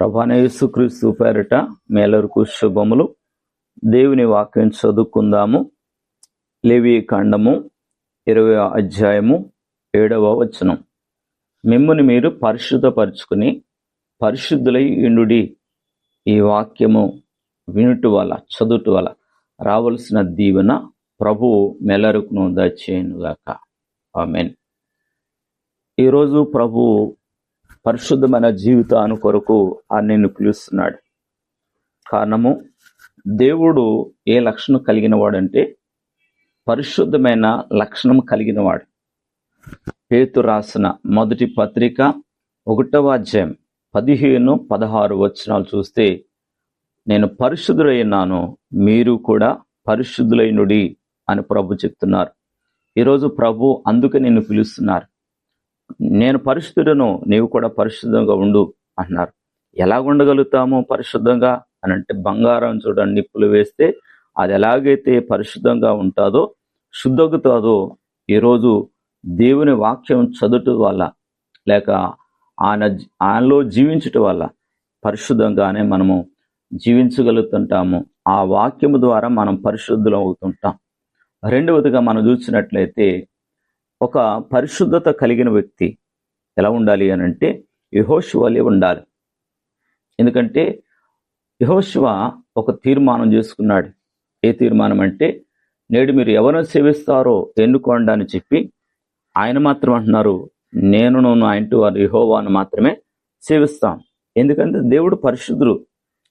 ప్రభానేసుక్రీస్తు పేరిట మేలరుకు శుభములు. దేవుని వాక్యం చదువుకుందాము. లేవి ఖండము ఇరవై అధ్యాయము ఏడవ వచనం. మిమ్ముని మీరు పరిశుద్ధపరుచుకుని పరిశుద్ధులై ఇండుడి ఈ వాక్యము వినుట వల్ల చదువుట వల్ల రావలసిన దీవెన ప్రభువు మెలరుకును దయచేయునుగాక. ఆమెన్. ఈరోజు ప్రభు పరిశుద్ధమైన జీవితాను కొరకు ఆయన నిన్ను పిలుస్తున్నాడు. కారణము దేవుడు ఏ లక్షణం కలిగిన వాడంటే పరిశుద్ధమైన లక్షణం కలిగిన వాడు పేతు రాసిన మొదటి పత్రిక ఒకటవ అధ్యాయం పదిహేను పదహారు వచనాలు చూస్తే నేను పరిశుద్ధులైనాను మీరు కూడా పరిశుద్ధులైనుడి అని ప్రభు చెప్తున్నారు. ఈరోజు ప్రభు అందుకే నిన్ను పిలుస్తున్నారు. నేను పరిశుద్ధుడను నీవు కూడా పరిశుద్ధంగా ఉండు అన్నారు. ఎలా ఉండగలుగుతాము పరిశుద్ధంగా? అని అంటే బంగారం చూడండి నిప్పులు వేస్తే అది ఎలాగైతే పరిశుద్ధంగా ఉంటుందో శుద్ధగుతుందో ఈరోజు దేవుని వాక్యం చదువుట వల్ల లేక ఆయన ఆయనలో జీవించటం వల్ల పరిశుద్ధంగానే మనము జీవించగలుగుతుంటాము. ఆ వాక్యము ద్వారా మనం పరిశుద్ధులు అవుతుంటాం. రెండవదిగా మనం చూసినట్లయితే ఒక పరిశుద్ధత కలిగిన వ్యక్తి ఎలా ఉండాలి అని అంటే యహోశివలే ఉండాలి. ఎందుకంటే యహోశివ ఒక తీర్మానం చేసుకున్నాడు. ఏ తీర్మానం అంటే నేడు మీరు ఎవరిని సేవిస్తారో ఎన్నుకోండి అని చెప్పి ఆయన మాత్రం అంటున్నారు. నేను నా ఇంటి వారు యహోవాను మాత్రమే సేవిస్తాం. ఎందుకంటే దేవుడు పరిశుద్ధుడు.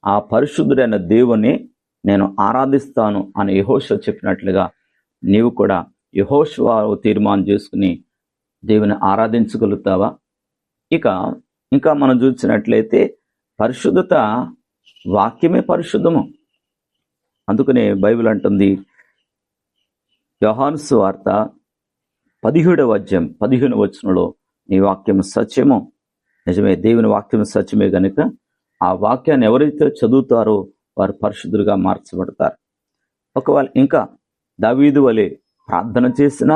ఆ పరిశుద్ధుడైన దేవుని నేను ఆరాధిస్తాను అని యహోశివ చెప్పినట్లుగా నీవు కూడా యహోశివ తీర్మానం చేసుకుని దేవుని ఆరాధించగలుగుతావా? ఇక ఇంకా మనం చూసినట్లయితే పరిశుద్ధత వాక్యమే పరిశుద్ధము. అందుకనే బైబిల్ అంటుంది యోహాన్స్ వార్త పదిహేడవ అధ్యాయం పదిహేను వచనంలో నీ వాక్యం సత్యము. నిజమే దేవుని వాక్యం సత్యమే కనుక ఆ వాక్యాన్ని ఎవరైతే చదువుతారో వారు పరిశుద్ధులుగా మార్చబడతారు. ఒకవేళ ఇంకా దావీదు వలె ప్రార్థన చేసిన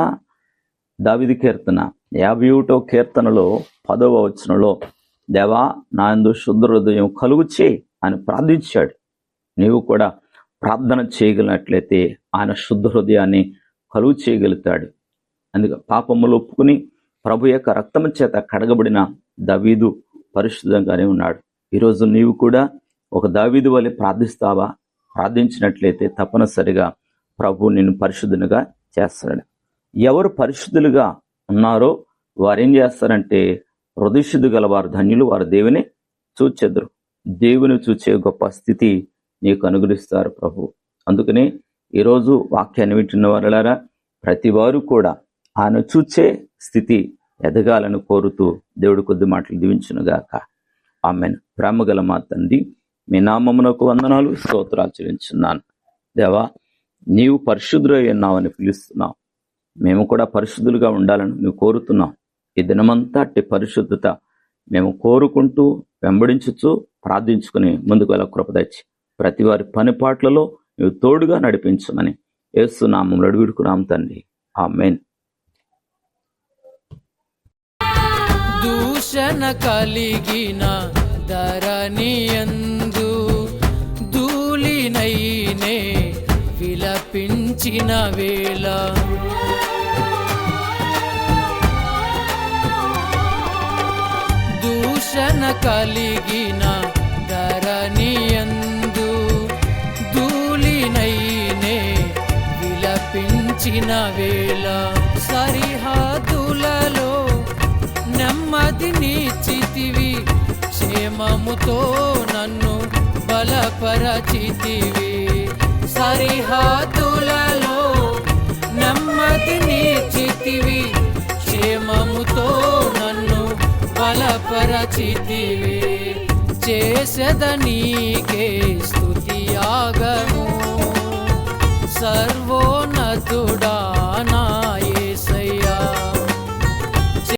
దావిది కీర్తన యాభై ఒకటో కీర్తనలో పదవ వచనంలో దేవా నా ఎందు శుద్ధ హృదయం కలుగు చేయి అని ప్రార్థించాడు. నీవు కూడా ప్రార్థన చేయగలిగినట్లయితే ఆయన శుద్ధ హృదయాన్ని కలుగు చేయగలుగుతాడు. అందుకే పాపములు ఒప్పుకుని ప్రభు యొక్క రక్తము చేత కడగబడిన దవీదు పరిశుద్ధంగానే ఉన్నాడు. ఈరోజు నీవు కూడా ఒక దావీదు వలె ప్రార్థిస్తావా? ప్రార్థించినట్లయితే తప్పనిసరిగా ప్రభు నిన్ను పరిశుద్ధునిగా చేస్తాడు ఎవరు పరిశుద్ధులుగా ఉన్నారో వారు ఏం చేస్తారంటే హృదయశుద్ధి గల వారు ధన్యులు వారు దేవుని చూచెదరు. దేవుని చూచే గొప్ప స్థితి నీకు అనుగ్రహిస్తారు ప్రభు. అందుకని ఈరోజు వాక్యాన్ని వింటున్న వారులారా ప్రతి వారు కూడా ఆయన చూచే స్థితి ఎదగాలని కోరుతూ దేవుడు కొద్ది మాటలు దీవించునుగాక ఆమెను. ప్రేమగల మా తండ్రి మీ నామమునకు వందనాలు స్తోత్రాచరించున్నాను దేవా నీవు పరిశుద్ధులై ఉన్నావని పిలుస్తున్నావు. మేము కూడా పరిశుద్ధులుగా ఉండాలని నువ్వు కోరుతున్నాం ఈ దినమంతా అట్టి పరిశుద్ధత మేము కోరుకుంటూ వెంబడించుచు ప్రార్థించుకుని ముందుకు వెళ్ళ కృపదచ్చి ప్రతి వారి పనిపాట్లలో నువ్వు తోడుగా నడిపించమని ఏస్తున్నాము అడుగుడుకున్నాం తండ్రి. ఆ మెయిన్ దూషణ కలిగిన ధరణియందు ధూళినైనే విలపించిన వేళ. దూషణ కలిగిన ధరణియందు ధూళినైనే విలపించిన వేళ. సరిహద్దులలో నెమ్మది నీచితివి క్షేమముతో నన్ను బలపరచితివి. సరిహద్దులలో నెమ్మది నేర్చితివి క్షేమముతో నన్ను బలపరచితివి. చేసద నీకే స్తుతియాగము సర్వోన్నతుడా